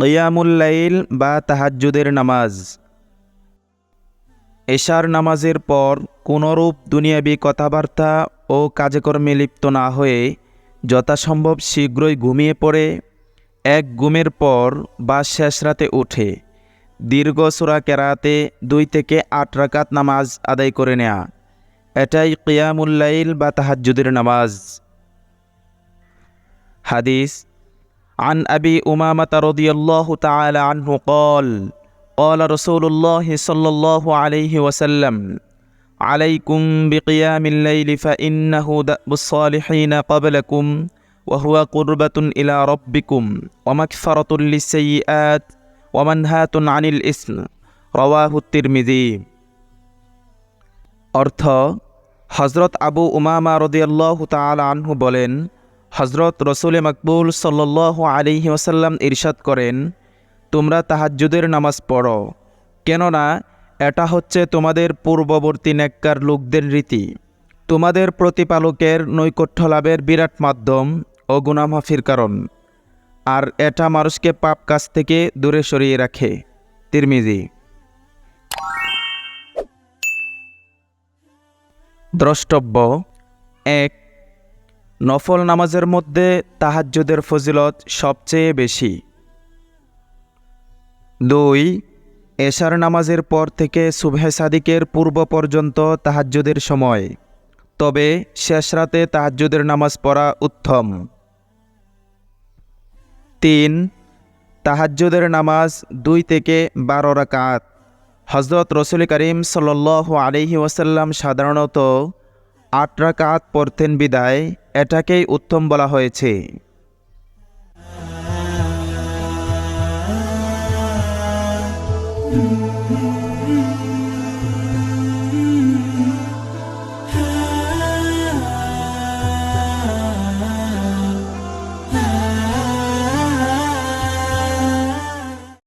কিয়ামুল্লাইল বা তাহাজ্জুদের নামাজ। এশার নামাজের পর কোনরূপ দুনিয়াবি কথাবার্তা ও কাজকর্মে লিপ্ত না হয়ে যথাসম্ভব শীঘ্রই ঘুমিয়ে পড়ে। এক ঘুমের পর বা শেষ রাতে উঠে। দীর্ঘ সুরা কেরাতে দুই থেকে আট রাকাত নামাজ আদায় করে নেয়া। এটাই কিয়ামুল্লাইল বা তাহাজ্জুদের নামাজ। হাদিস عن أبي أمامة رضي الله تعالى عنه قال قال رسول الله صلى الله عليه وسلم عليكم بقيام الليل فإنه دأب الصالحين قبلكم وهو قربة إلى ربكم ومكفرة للسيئات ومنهاة عن الإثم رواه الترمذي অর্থ হজরত আবু উমামা রদিয়াল্লাহ তালা আনহু বলেন হজরত রসুল মকবুল সাল্লাহ আলিহি ওসাল্লাম ইরশাদ করেন, তোমরা তাহাজ্জুদের নামাজ পড়ো, কেননা এটা হচ্ছে তোমাদের পূর্ববর্তী নেককার লোকদের রীতি। তোমাদের প্রতিপালকের নৈকট্য লাভের বিরাট মাধ্যম ও গুনামাফির কারণ, আর এটা মানুষকে পাপ কাজ থেকে দূরে সরিয়ে রাখে। তিরমিজি। দ্রষ্টব্য, এক নফল নামাজের মধ্যে তাহাজ্জুদের ফজিলত সবচেয়ে বেশি। দুই, এশার নামাজের পর থেকে সুবহে সাদিকের পূর্ব পর্যন্ত তাহাজ্জুদের সময়, তবে শেষ রাতে তাহাজ্জুদের নামাজ পড়া উত্তম। তিন, তাহাজ্জুদের নামাজ দুই থেকে বারো রাকাত। হজরত রসুল করিম সাল আলহি ওয়াসাল্লাম সাধারণত আট রাকাত পড়তেন বিদায় এটাকেই উত্তম বলা হয়েছে।